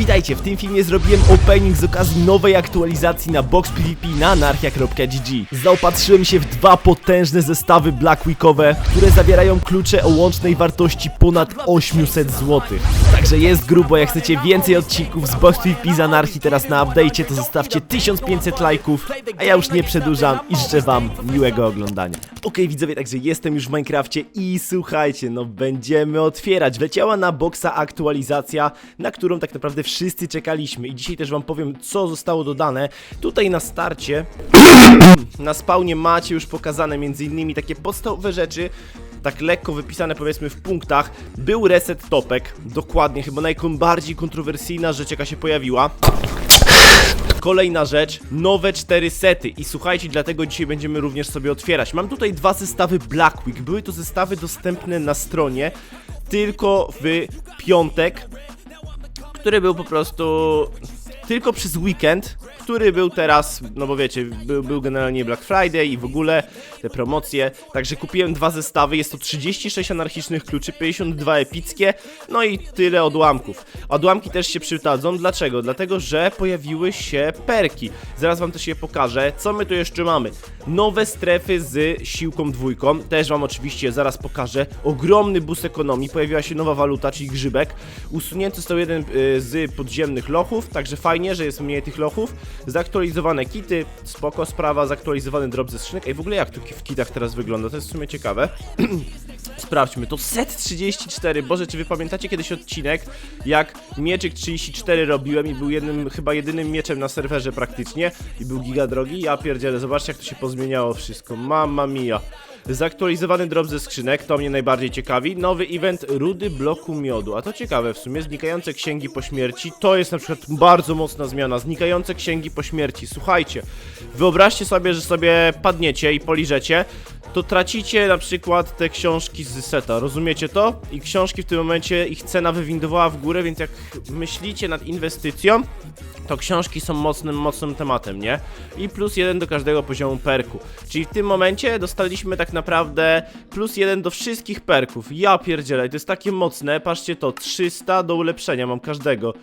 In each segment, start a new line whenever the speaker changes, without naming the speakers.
Witajcie, w tym filmie zrobiłem opening z okazji nowej aktualizacji na Box PvP na anarchia.gg. Zaopatrzyłem się w dwa potężne zestawy Black Weekowe, które zawierają klucze o łącznej wartości ponad 800 zł. Także jest grubo, jak chcecie więcej odcinków z Box PvP z anarchii teraz na update'cie, to zostawcie 1500 lajków, a ja już nie przedłużam i życzę wam miłego oglądania. Okej widzowie, także jestem już w Minecrafcie i słuchajcie, no będziemy otwierać. Wleciała na boxa aktualizacja, na którą tak naprawdę wszyscy czekaliśmy i dzisiaj też wam powiem, co zostało dodane. Tutaj na starcie, na spawnie macie już pokazane między innymi takie podstawowe rzeczy, tak lekko wypisane powiedzmy w punktach. Był reset topek, dokładnie, chyba najbardziej kontrowersyjna rzecz jaka się pojawiła. Kolejna rzecz, nowe cztery sety i słuchajcie, dlatego dzisiaj będziemy również sobie otwierać. Mam tutaj dwa zestawy Black Week, były to zestawy dostępne na stronie tylko w piątek, który był po prostu tylko przez weekend, który był teraz, no bo wiecie, był, był generalnie Black Friday i w ogóle te promocje, także kupiłem dwa zestawy, jest to 36 anarchicznych kluczy, 52 epickie, no i tyle odłamków. Odłamki też się przydadzą, dlaczego? Dlatego, że pojawiły się perki, zaraz wam też je pokażę, co my tu jeszcze mamy? Nowe strefy z siłką dwójką, też wam oczywiście zaraz pokażę, ogromny boost ekonomii, pojawiła się nowa waluta, czyli grzybek, usunięty został jeden y, z podziemnych lochów, także fajnie, że jest mniej tych lochów, zaktualizowane kity, spoko sprawa, zaktualizowany drop ze skrzynek, i w ogóle jak to w kitach teraz wygląda, to jest w sumie ciekawe. Sprawdźmy, to set 34, Boże, czy wy pamiętacie kiedyś odcinek, jak mieczyk 34 robiłem i był jednym, chyba jedynym mieczem na serwerze praktycznie i był giga drogi? Ja pierdzielę, zobaczcie jak to się pozmieniało wszystko, mamma mia. Zaktualizowany drop ze skrzynek, to mnie najbardziej ciekawi. Nowy event Rudy Bloku Miodu. A to ciekawe w sumie, znikające księgi po śmierci. To jest na przykład bardzo mocna zmiana. Znikające księgi po śmierci. Słuchajcie, wyobraźcie sobie, że sobie padniecie i poliżecie, to tracicie na przykład te książki z seta, rozumiecie to? I książki w tym momencie, ich cena wywindowała w górę, więc jak myślicie nad inwestycją, to książki są mocnym, mocnym tematem, nie? I plus jeden do każdego poziomu perku. Czyli w tym momencie dostaliśmy tak naprawdę plus jeden do wszystkich perków. Ja pierdzielę, to jest takie mocne, patrzcie to, 300 do ulepszenia mam każdego.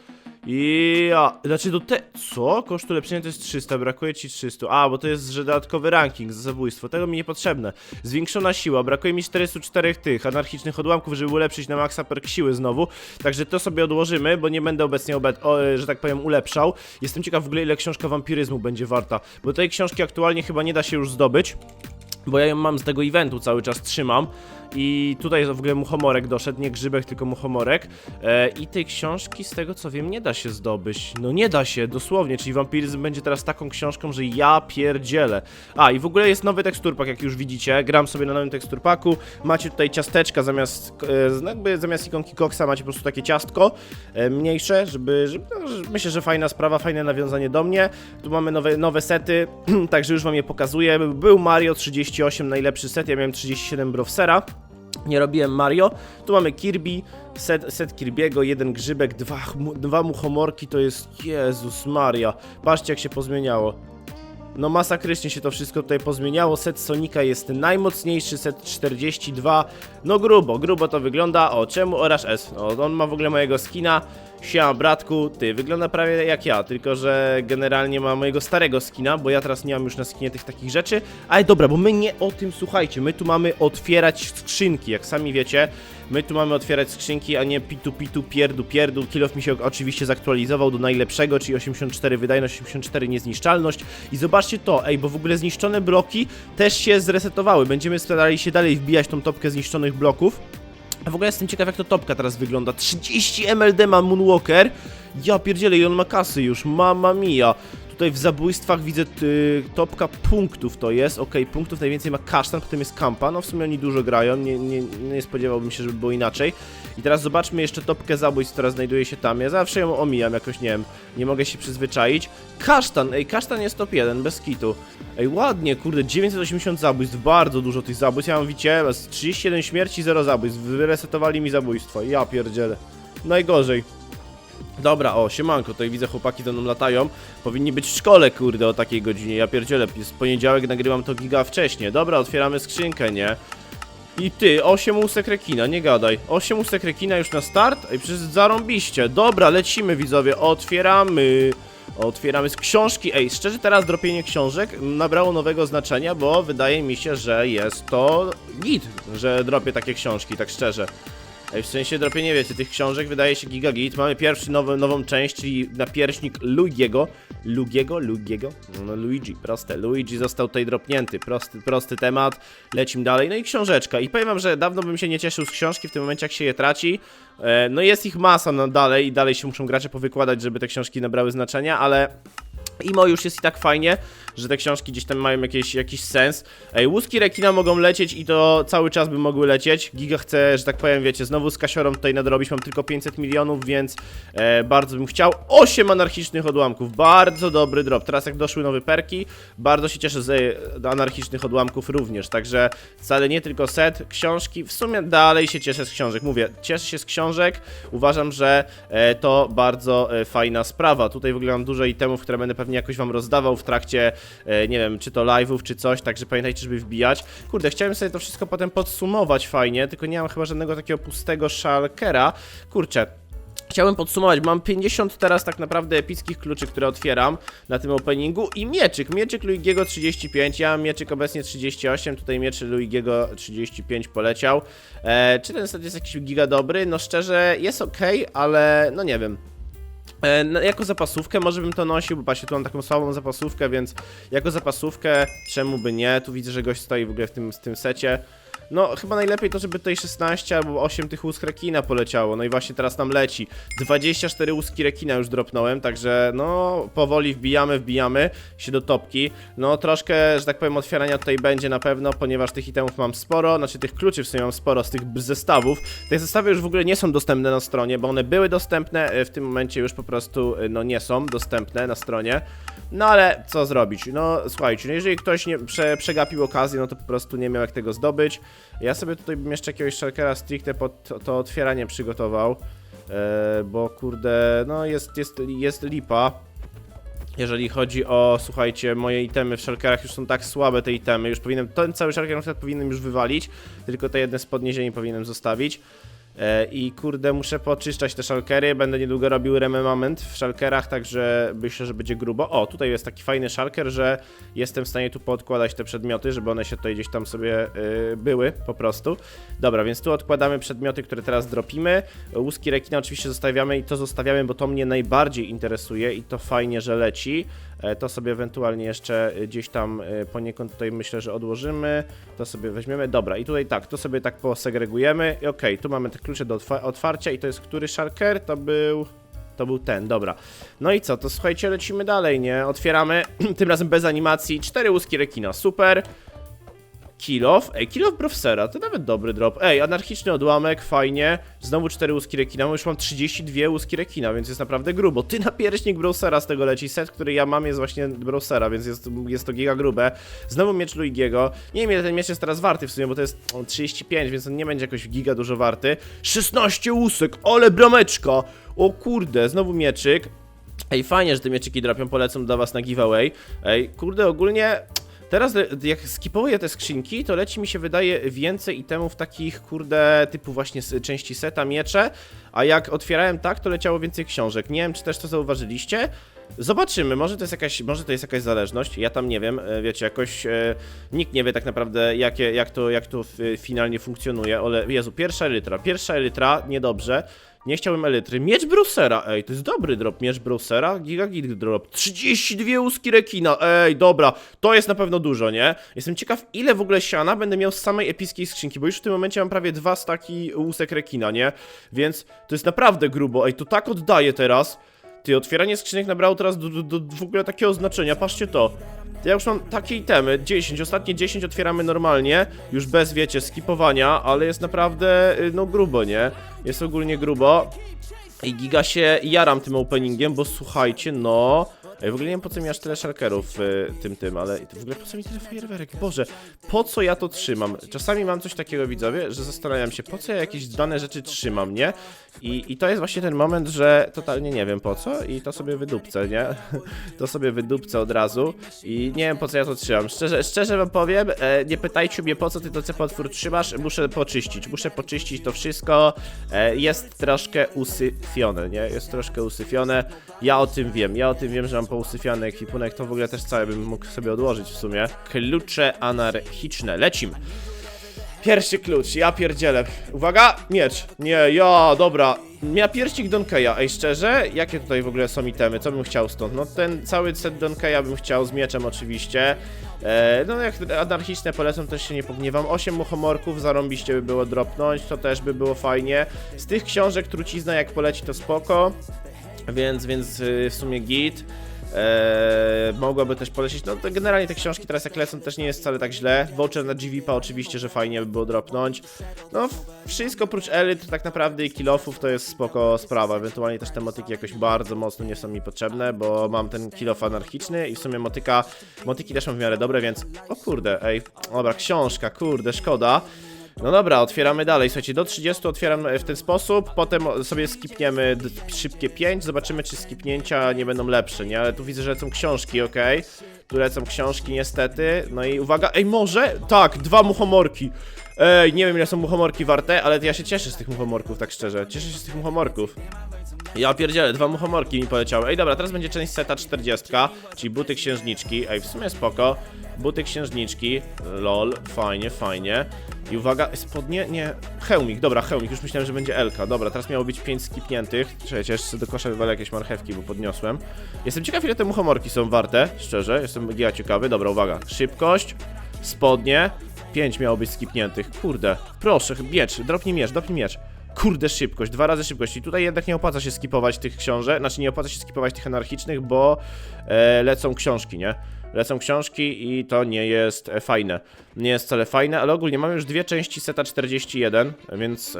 I ja, znaczy do te... Co? Koszt ulepszenia to jest 300, brakuje ci 300. A, bo to jest że dodatkowy ranking za zabójstwo, tego mi niepotrzebne. Zwiększona siła, brakuje mi 404 tych anarchicznych odłamków, żeby ulepszyć na maksa perk siły znowu. Także to sobie odłożymy, bo nie będę obecnie, obet o, że tak powiem, ulepszał. Jestem ciekaw w ogóle ile książka wampiryzmu będzie warta, bo tej książki aktualnie chyba nie da się już zdobyć. Bo ja ją mam z tego eventu, cały czas trzymam. I tutaj w ogóle muchomorek doszedł, nie grzybek, tylko muchomorek. E, I tej książki, z tego co wiem, nie da się zdobyć. No nie da się, dosłownie. Czyli wampiryzm będzie teraz taką książką, że ja pierdzielę. A, i w ogóle jest nowy teksturpak, jak już widzicie. Gram sobie na nowym teksturpaku. Macie tutaj ciasteczka zamiast, e, no jakby zamiast ikonki koksa macie po prostu takie ciastko e, mniejsze, żeby, żeby no, myślę, że fajna sprawa, fajne nawiązanie do mnie. Tu mamy nowe, nowe sety, także już wam je pokazuję. Był Mario 38, najlepszy set, ja miałem 37 Browsera. Nie robiłem Mario. Tu mamy Kirby, set, set Kirby'ego, jeden grzybek, dwa, dwa muchomorki, to jest Jezus Maria. Patrzcie jak się pozmieniało. No masakrycznie się to wszystko tutaj pozmieniało. Set Sonika jest najmocniejszy, set 42. No grubo, grubo to wygląda. O, czemu Oraż S? No, on ma w ogóle mojego skina. Siema bratku, ty wygląda prawie jak ja, tylko że generalnie ma mojego starego skina, bo ja teraz nie mam już na skinie tych takich rzeczy. Ale dobra, bo my nie o tym słuchajcie, my tu mamy otwierać skrzynki, jak sami wiecie. My tu mamy otwierać skrzynki, a nie pitu pitu pierdu pierdu. Kilof mi się oczywiście zaktualizował do najlepszego, czyli 84 wydajność, 84 niezniszczalność. I zobaczcie to, ej, bo w ogóle zniszczone bloki też się zresetowały. Będziemy starali się dalej wbijać tą topkę zniszczonych bloków. W ogóle jestem ciekaw jak to topka teraz wygląda. 30 MLD ma Moonwalker. Ja pierdzielę i on ma kasy już, mamma mia. Tutaj w zabójstwach widzę y, topka punktów to jest, okej, punktów najwięcej ma kasztan, potem jest kampa, no w sumie oni dużo grają, nie, nie, nie spodziewałbym się, żeby było inaczej. I teraz zobaczmy jeszcze topkę zabójstw, która znajduje się tam, ja zawsze ją omijam jakoś, nie wiem, nie mogę się przyzwyczaić. Kasztan, ej, kasztan jest top 1, bez kitu. Ej, ładnie, kurde, 980 zabójstw, bardzo dużo tych zabójstw, ja mam, widzicie, 31 śmierci, 0 zabójstw, wyresetowali mi zabójstwo, ja pierdzielę. Najgorzej. Dobra, o, siemanko, tutaj widzę chłopaki za mną latają. Powinni być w szkole, kurde, o takiej godzinie. Ja pierdzielę, jest poniedziałek, nagrywam to giga wcześnie. Dobra, otwieramy skrzynkę, nie?
I ty, 8 łusek rekina, nie gadaj. 8 łusek rekina już na start? Ej, przecież zarąbiście. Dobra, lecimy widzowie, otwieramy. Otwieramy z książki. Ej, szczerze teraz dropienie książek nabrało nowego znaczenia, bo wydaje mi się, że jest to git, że dropię takie książki, tak szczerze. Ej, w sensie dropienie, wiecie, tych książek wydaje się gigagit. Mamy pierwszy nowy, nową część, czyli napierśnik Luigiego. Lugiego? Lugiego? No Luigi, proste. Luigi został tutaj dropnięty. Prosty, prosty temat. Lecimy dalej. No i książeczka. I powiem wam, że dawno bym się nie cieszył z książki, w tym momencie jak się je traci. E, no jest ich masa no dalej i dalej się muszą gracze powykładać, żeby te książki nabrały znaczenia, ale... Imo już jest i tak fajnie, że te książki gdzieś tam mają jakieś, jakiś sens. Ej, łuski rekina mogą lecieć i to cały czas by mogły lecieć. Giga chce, że tak powiem, wiecie, znowu z kasiorą tutaj nadrobić. Mam tylko 500 milionów, więc e, bardzo bym chciał. 8 anarchicznych odłamków, bardzo dobry drop. Teraz jak doszły nowe perki, bardzo się cieszę z e, anarchicznych odłamków również. Także wcale nie tylko set, książki. W sumie dalej się cieszę z książek. Mówię, cieszę się z książek. Uważam, że e, to bardzo e, fajna sprawa. Tutaj w ogóle mam dużo itemów, które będę pewnie jakoś wam rozdawał w trakcie, e, nie wiem, czy to live'ów, czy coś, także pamiętajcie, żeby wbijać. Kurde, chciałem sobie to wszystko potem podsumować fajnie, tylko nie mam chyba żadnego takiego pustego shulkera. Kurczę, Chciałem podsumować, mam 50 teraz tak naprawdę epickich kluczy, które otwieram na tym openingu i mieczyk, mieczyk Luigiego 35, ja mam mieczyk obecnie 38, tutaj mieczy Luigiego 35 poleciał. E, czy ten set jest jakiś giga dobry? No szczerze, jest ok, ale no nie wiem. E, no, jako zapasówkę może bym to nosił, bo patrzcie, tu mam taką słabą zapasówkę, więc jako zapasówkę czemu by nie? Tu widzę, że gość stoi w ogóle w tym, w tym secie. No, chyba najlepiej to, żeby tutaj 16 albo 8 tych łusk rekina poleciało. No i właśnie teraz nam leci. 24 łuski rekina już dropnąłem, także no, powoli wbijamy, wbijamy się do topki. No, troszkę, że tak powiem, otwierania tutaj będzie na pewno, ponieważ tych itemów mam sporo, znaczy tych kluczy w sumie mam sporo z tych zestawów. Te zestawy już w ogóle nie są dostępne na stronie, bo one były dostępne, e, w tym momencie już po prostu, e, no, nie są dostępne na stronie. No ale co zrobić? No słuchajcie, no jeżeli ktoś nie prze, przegapił okazję, no to po prostu nie miał jak tego zdobyć. Ja sobie tutaj bym jeszcze jakiegoś shulkera stricte pod to, otwieranie przygotował. E, bo kurde, no jest, jest, jest lipa. Jeżeli chodzi o, słuchajcie, moje itemy w shulkerach już są tak słabe te itemy, już powinienem, ten cały shulker na przykład powinienem już wywalić, tylko te jedne spodnie ziemi powinienem zostawić. E, I kurde, muszę poczyszczać te szalkery. Będę niedługo robił rememament w szalkerach, także myślę, że będzie grubo. O, tutaj jest taki fajny szalker, że jestem w stanie tu podkładać te przedmioty, żeby one się tutaj gdzieś tam sobie y, były po prostu. Dobra, więc tu odkładamy przedmioty, które teraz dropimy. Łuski rekina oczywiście zostawiamy i to zostawiamy, bo to mnie najbardziej interesuje i to fajnie, że leci. E, To sobie ewentualnie jeszcze y, gdzieś tam y, poniekąd tutaj myślę, że odłożymy. To sobie weźmiemy. Dobra, i tutaj tak, to sobie tak posegregujemy. I okej, tu mamy te klucze do otwa- otwarcia i to jest który shulker? To był... To był ten, dobra. No i co, to słuchajcie, lecimy dalej, nie? Otwieramy, tym razem bez animacji, cztery łuski rekina, super. Kilof, ej, kilof Brofsera, to nawet dobry drop. Ej, anarchiczny odłamek, fajnie. Znowu cztery łuski rekina, bo już mam 32 łuski rekina, więc jest naprawdę grubo. Ty na pierśnik Browsera z tego leci. Set, który ja mam jest właśnie Browsera, więc jest, jest to giga grube. Znowu miecz Luigiego. Nie wiem ile ten miecz jest teraz warty w sumie, bo to jest o, 35, więc on nie będzie jakoś giga dużo warty. 16 łusek, ole brameczka! O kurde, znowu mieczyk. Ej, fajnie, że te mieczyki dropią, polecam dla was na giveaway. Ej, kurde, ogólnie... Teraz le- jak skipuję te skrzynki, to leci mi się wydaje więcej itemów takich, kurde, typu właśnie części seta, miecze, a jak otwierałem tak, to leciało więcej książek. Nie wiem, czy też to zauważyliście. Zobaczymy, może to jest jakaś, może to jest jakaś zależność, ja tam nie wiem, e, wiecie, jakoś e, nikt nie wie tak naprawdę jakie, jak to, jak to f, finalnie funkcjonuje, ale Jezu, pierwsza elytra, pierwsza elytra, niedobrze, nie chciałbym elitry. Miecz Brusera, ej, to jest dobry drop. Miecz Brusera, giga gig drop. 32 łuski rekina, ej, dobra. To jest na pewno dużo, nie? Jestem ciekaw, ile w ogóle siana będę miał z samej epickiej skrzynki, bo już w tym momencie mam prawie dwa staki łusek rekina, nie? Więc to jest naprawdę grubo, ej, to tak oddaje teraz. Ty, otwieranie skrzynek nabrało teraz do, do, do w ogóle takiego znaczenia, patrzcie to. Ja już mam takie itemy, 10, ostatnie 10 otwieramy normalnie, już bez, wiecie, skipowania, ale jest naprawdę, y, no grubo, nie? Jest ogólnie grubo. I giga się jaram tym openingiem, bo słuchajcie, no... W ogóle nie wiem po co mi aż tyle szalkerów y, tym tym, ale w ogóle po co mi tyle fajerwerek? Boże, po co ja to trzymam? Czasami mam coś takiego, widzowie, że zastanawiam się, po co ja jakieś dane rzeczy trzymam, nie? I, I to jest właśnie ten moment, że totalnie nie wiem po co i to sobie wydupcę, nie? To sobie wydupcę od razu i nie wiem po co ja to trzymam. Szczerze, szczerze wam powiem, e, nie pytajcie mnie po co ty to cepotwór trzymasz, muszę poczyścić, muszę poczyścić to wszystko. E, jest troszkę usyfione, nie? Jest troszkę usyfione. Ja o tym wiem, ja o tym wiem, że mam pousyfiany ekwipunek, to w ogóle też całe bym mógł sobie odłożyć w sumie. Klucze anarchiczne, lecimy. Pierwszy klucz, ja pierdzielę. Uwaga, miecz. Nie, ja, dobra. Ja pierścik Donkeya. Ej, szczerze, jakie tutaj w ogóle są itemy? Co bym chciał stąd? No ten cały set Donkeya bym chciał z mieczem oczywiście. E, no jak anarchiczne polecą, też się nie pogniewam. 8 muchomorków, zarąbiście by było dropnąć, to też by było fajnie. Z tych książek trucizna jak poleci to spoko. Więc, więc y, w sumie git. Eee, mogłaby też polecieć. No to generalnie te książki teraz jak lecą też nie jest wcale tak źle. Voucher na GVP oczywiście, że fajnie by było dropnąć. No wszystko oprócz elit tak naprawdę i kilofów to jest spoko sprawa. Ewentualnie też te motyki jakoś bardzo mocno nie są mi potrzebne, bo mam ten kilof anarchiczny i w sumie motyka, motyki też mam w miarę dobre, więc o kurde, ej, dobra, książka, kurde, szkoda. No dobra, otwieramy dalej. Słuchajcie, do 30 otwieram w ten sposób, potem sobie skipniemy szybkie 5, zobaczymy czy skipnięcia nie będą lepsze, nie? Ale tu widzę, że lecą książki, okej? Tu lecą książki niestety, no i uwaga, ej może? Tak, dwa muchomorki. Ej, nie wiem ile są muchomorki warte, ale ja się cieszę z tych muchomorków, tak szczerze. Cieszę się z tych muchomorków. Ja pierdzielę, dwa muchomorki mi poleciały. Ej, dobra, teraz będzie część seta 40, czyli buty księżniczki. Ej, w sumie spoko. Buty księżniczki, lol, fajnie, fajnie. I uwaga, spodnie, nie, hełmik, dobra, hełmik, już myślałem, że będzie Elka. Dobra, teraz miało być 5 skipniętych. Czekajcie, jeszcze do kosza wywalę jakieś marchewki, bo podniosłem. Jestem ciekaw, ile te muchomorki są warte, szczerze, jestem giga ciekawy. Dobra, uwaga, szybkość, spodnie, 5 miało być skipniętych. Kurde, proszę, miecz, dropnij miecz, dropnij miecz. Kurde, szybkość, dwa razy szybkość. I tutaj jednak nie opłaca się skipować tych książek, znaczy nie opłaca się skipować tych anarchicznych, bo e, lecą książki, nie? Lecą książki i to nie jest e, fajne. Nie jest wcale fajne, ale ogólnie mamy już dwie części seta 41, więc e,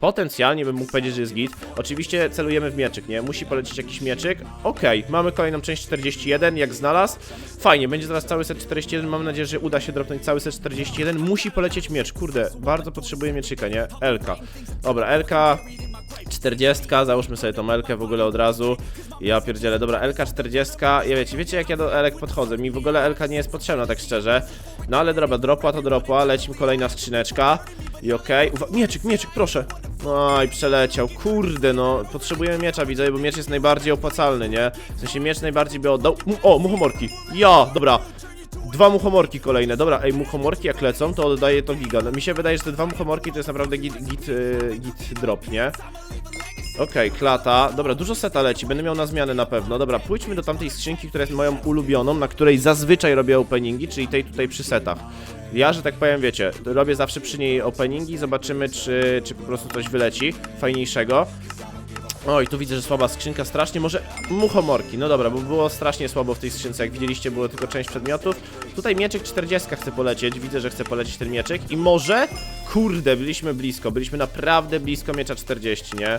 potencjalnie bym mógł powiedzieć, że jest git. Oczywiście celujemy w mieczyk, nie? Musi polecieć jakiś mieczyk. Okej, mamy kolejną część 41, jak znalazł. Fajnie, będzie teraz cały set 41, mam nadzieję, że uda się dropnąć cały set 41. Musi polecieć miecz, kurde, bardzo potrzebuję mieczyka, nie? Elka. Dobra, Elka 40, załóżmy sobie tą Elkę w ogóle od razu. Ja pierdzielę, dobra, Elka 40. Ja wiecie, wiecie jak ja do Elek podchodzę? Mi w ogóle Elka nie jest potrzebna, tak szczerze. No ale dobra, dropła to dropła, lecimy kolejna skrzyneczka. I okej, Uwa- mieczyk, mieczyk, proszę. No przeleciał, kurde no, potrzebujemy miecza, widzę, bo miecz jest najbardziej opłacalny, nie? W sensie miecz najbardziej by oddał. O, muchomorki. Ja, dobra. Dwa muchomorki kolejne. Dobra, ej, muchomorki jak lecą, to oddaje to giga. No, mi się wydaje, że te dwa muchomorki to jest naprawdę git, git, yy, git drop, nie? Okej, klata. Dobra, dużo seta leci, będę miał na zmianę na pewno. Dobra, pójdźmy do tamtej skrzynki, która jest moją ulubioną, na której zazwyczaj robię openingi, czyli tej tutaj przy setach. Ja, że tak powiem, wiecie, robię zawsze przy niej openingi, zobaczymy, czy, czy po prostu coś wyleci fajniejszego. Oj, tu widzę, że słaba skrzynka strasznie, może muchomorki, no dobra, bo było strasznie słabo w tej skrzynce, jak widzieliście, było tylko część przedmiotów. Tutaj mieczyk 40 chce polecieć, widzę, że chce polecieć ten mieczyk i może, kurde, byliśmy blisko, byliśmy naprawdę blisko miecza 40, nie?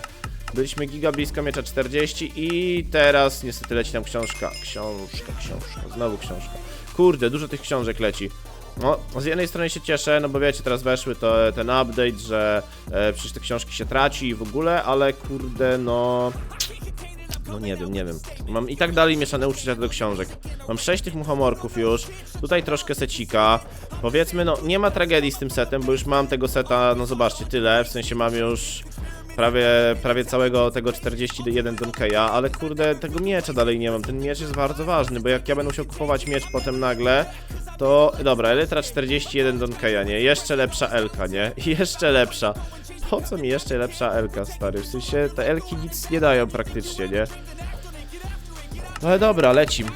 Byliśmy giga blisko miecza 40 i teraz niestety leci nam książka, książka, książka, znowu książka. Kurde, dużo tych książek leci. No, z jednej strony się cieszę, no bo wiecie, teraz weszły to, ten update, że e, przecież te książki się traci i w ogóle, ale kurde, no... No nie wiem, nie wiem. Mam i tak dalej mieszane uczucia do książek. Mam sześć tych muchomorków już, tutaj troszkę secika. Powiedzmy, no nie ma tragedii z tym setem, bo już mam tego seta, no zobaczcie, tyle, w sensie mam już prawie, prawie całego tego 41 Donkeya, ale kurde, tego miecza dalej nie mam. Ten miecz jest bardzo ważny, bo jak ja będę musiał kupować miecz potem nagle, to dobra, Elytra 41 Donkeya, nie? Jeszcze lepsza Elka, nie? Jeszcze lepsza. Po co mi jeszcze lepsza Elka, stary? W sensie te Elki nic nie dają praktycznie, nie? Ale dobra, lecim.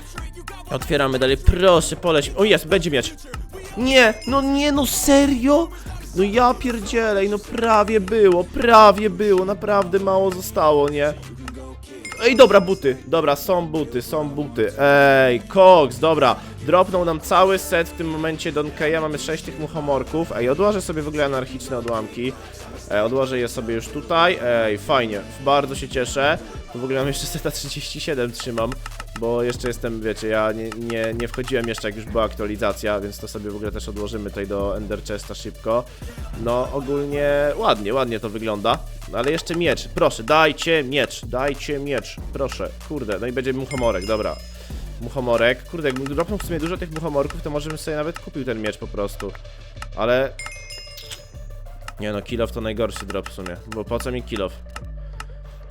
Otwieramy dalej, proszę, poleć. O jest, będzie miecz. Nie, no nie, no serio? No ja pierdzielę, no prawie było, prawie było, naprawdę mało zostało, nie? Ej, dobra, buty, dobra, są buty, są buty, ej, koks, dobra, dropnął nam cały set w tym momencie Donkeya, mamy 6 tych muchomorków, ej, odłożę sobie w ogóle anarchiczne odłamki, ej, odłożę je sobie już tutaj, ej, fajnie, bardzo się cieszę, tu w ogóle mam jeszcze seta 37 trzymam, bo jeszcze jestem, wiecie, ja nie, nie, nie wchodziłem jeszcze jak już była aktualizacja, więc to sobie w ogóle też odłożymy tutaj do Ender Chesta szybko. No ogólnie ładnie, ładnie to wygląda, ale jeszcze miecz, proszę, dajcie miecz, dajcie miecz, proszę, kurde, no i będzie muchomorek, dobra. Muchomorek, kurde, jakbym dropnął w sumie dużo tych muchomorków, to może bym sobie nawet kupił ten miecz po prostu, ale... Nie no, kilof to najgorszy drop w sumie, bo po co mi kilof?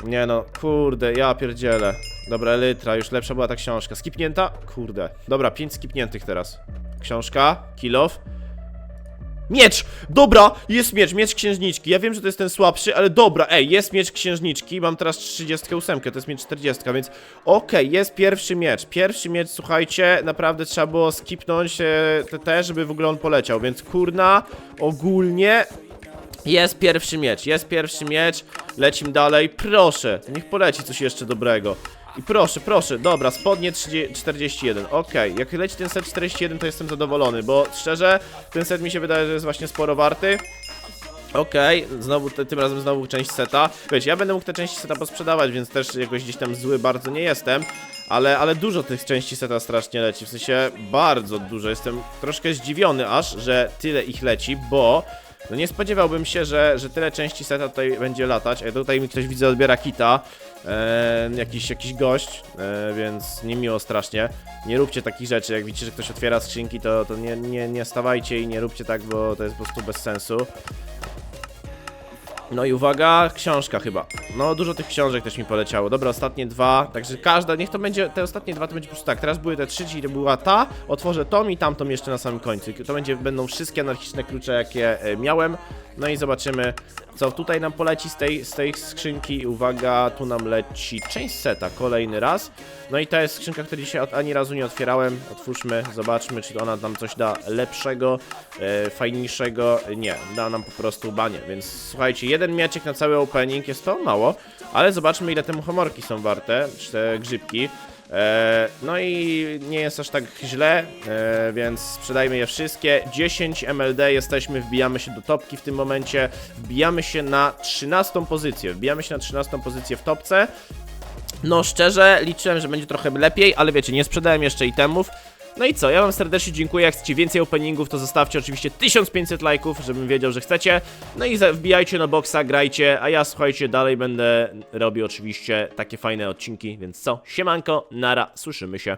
Nie no, kurde, ja pierdzielę. Dobra, Elytra, już lepsza była ta książka. Skipnięta? Kurde. Dobra, pięć skipniętych teraz. Książka, kilof. Miecz! Dobra, jest miecz, miecz księżniczki. Ja wiem, że to jest ten słabszy, ale dobra, ej, jest miecz księżniczki. Mam teraz 38, to jest miecz 40, więc okej, jest pierwszy miecz. Pierwszy miecz, słuchajcie, naprawdę trzeba było skipnąć e, te, te, żeby w ogóle on poleciał, więc kurna, ogólnie jest pierwszy miecz, jest pierwszy miecz. Lecimy dalej. Proszę, niech poleci coś jeszcze dobrego. I proszę, proszę, dobra, spodnie 30, 41. Okej, jak leci ten set 41, to jestem zadowolony, bo szczerze, ten set mi się wydaje, że jest właśnie sporo warty. Okej, znowu te, tym razem znowu część seta. Wiecie, ja będę mógł te części seta posprzedawać, więc też jakoś gdzieś tam zły bardzo nie jestem. Ale, ale dużo tych części seta strasznie leci, w sensie bardzo dużo. Jestem troszkę zdziwiony aż, że tyle ich leci, bo no nie spodziewałbym się, że, że tyle części seta tutaj będzie latać. A tutaj mi ktoś widzę odbiera kita. E, jakiś, jakiś gość, e, więc niemiło strasznie. Nie róbcie takich rzeczy, jak widzicie, że ktoś otwiera skrzynki, to, to nie, nie, nie stawajcie i nie róbcie tak, bo to jest po prostu bez sensu. No i uwaga, książka chyba. No, dużo tych książek też mi poleciało. Dobra, ostatnie dwa, także każda, niech to będzie, te ostatnie dwa to będzie po prostu tak. Teraz były te trzy, czyli była ta, otworzę tą i tamtą jeszcze na samym końcu. To będzie, będą wszystkie anarchiczne klucze, jakie e, miałem. No i zobaczymy, co tutaj nam poleci z tej, z tej skrzynki. Uwaga, tu nam leci część seta, kolejny raz. No i to jest skrzynka, której dzisiaj ani razu nie otwierałem. Otwórzmy, zobaczmy, czy ona nam coś da lepszego, e, fajniejszego. Nie, da nam po prostu banie, więc słuchajcie, jeden mieczek na cały opening jest to mało, ale zobaczmy ile te muchomorki są warte, czy te grzybki. E, no i nie jest aż tak źle, e, więc sprzedajmy je wszystkie. 10 MLD jesteśmy, wbijamy się do topki w tym momencie. Wbijamy się na 13 pozycję. Wbijamy się na 13 pozycję w topce. No szczerze, liczyłem, że będzie trochę lepiej, ale wiecie, nie sprzedałem jeszcze itemów. No i co, ja wam serdecznie dziękuję, jak chcecie więcej openingów, to zostawcie oczywiście 1500 lajków, żebym wiedział, że chcecie. No i wbijajcie na boksa, grajcie, a ja słuchajcie, dalej będę robił oczywiście takie fajne odcinki, więc co, siemanko, nara, słyszymy się.